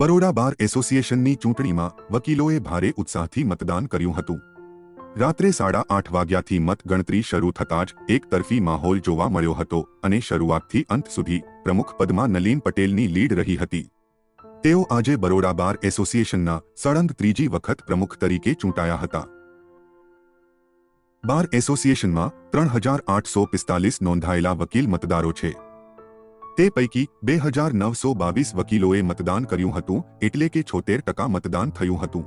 બરોડા બાર એસોસિએશનની ચૂંટણીમાં વકીલોએ ભારે ઉત્સાહથી મતદાન કર્યું હતું. રાત્રે સાડા આઠ વાગ્યાથી મતગણતરી શરૂ થતાં જ એક તરફી માહોલ જોવા મળ્યો હતો અને શરૂઆતથી અંત સુધી પ્રમુખ પદમાં નલીન પટેલની લીડ રહી હતી. તેઓ આજે બરોડા બાર એસોસિએશનના સળંગ ત્રીજી વખત પ્રમુખ તરીકે ચૂંટાયા હતા. બાર એસોસિએશનમાં ત્રણ હજાર આઠસો પિસ્તાલીસ નોંધાયેલા વકીલ મતદારો છે. તે પૈકી બે હજાર નવસો બાવીસ વકીલોએ મતદાન કર્યું હતું, એટલે કે છોતેર ટકા મતદાન થયું હતું.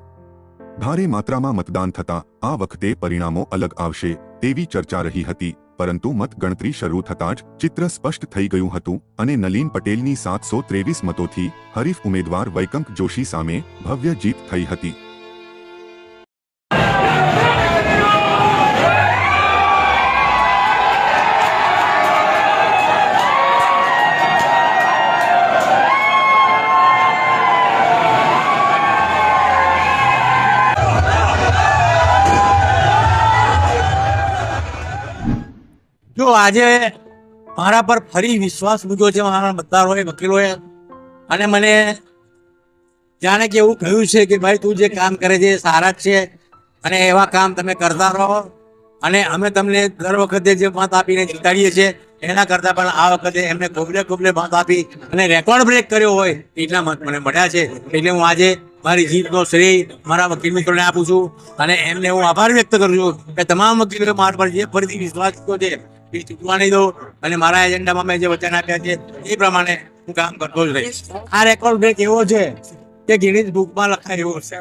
ભારે માત્રામાં મતદાન થતાં, આ વખતે પરિણામો અલગ આવશે, તેવી ચર્ચા રહી હતી, પરંતુ મતગણતરી શરૂ થતાં જ ચિત્ર સ્પષ્ટ થઈ ગયું હતું, અને નલીન પટેલની સાતસો ત્રેવીસ મતોથી હરીફ ઉમેદવાર વૈકંક જોશી સામે ભવ્ય જીત થઈ હતી. જો આજે મારા પર ફરી વિશ્વાસ મૂક્યો છે મારા મતદારોએ, વકીલોએ, અને મને જાણે કે એવું કહ્યું છે કે ભાઈ તું જે કામ કરે છે સારા જ છે અને એવા કામ તમે કરતા રહો. અને અમે તમને દર વખતે જે મત આપીને જીતાડીએ છીએ, એના કરતાં પણ આ વખતે એમને કોબલે કોબલે મત આપી અને રેકોર્ડ બ્રેક કર્યો હોય, એટલા મત મને મળ્યા છે. એટલે હું આજે મારી જીતનો શ્રેય મારા વકીલ મિત્રોને આપું છું અને એમને હું આભાર વ્યક્ત કરું છું કે તમામ વકીલોએ મારા પર જે ફરીથી વિશ્વાસ કર્યો છે એ ચૂકવા નહીં દો અને મારા એજન્ડામાં મેં જે વચન આપ્યા છે, એ પ્રમાણે હું કામ કરતો જ રહીશ. આ રેકોર્ડ બ્રેક એવો છે કે ગિનિસ બુકમાં લખાય એવો છે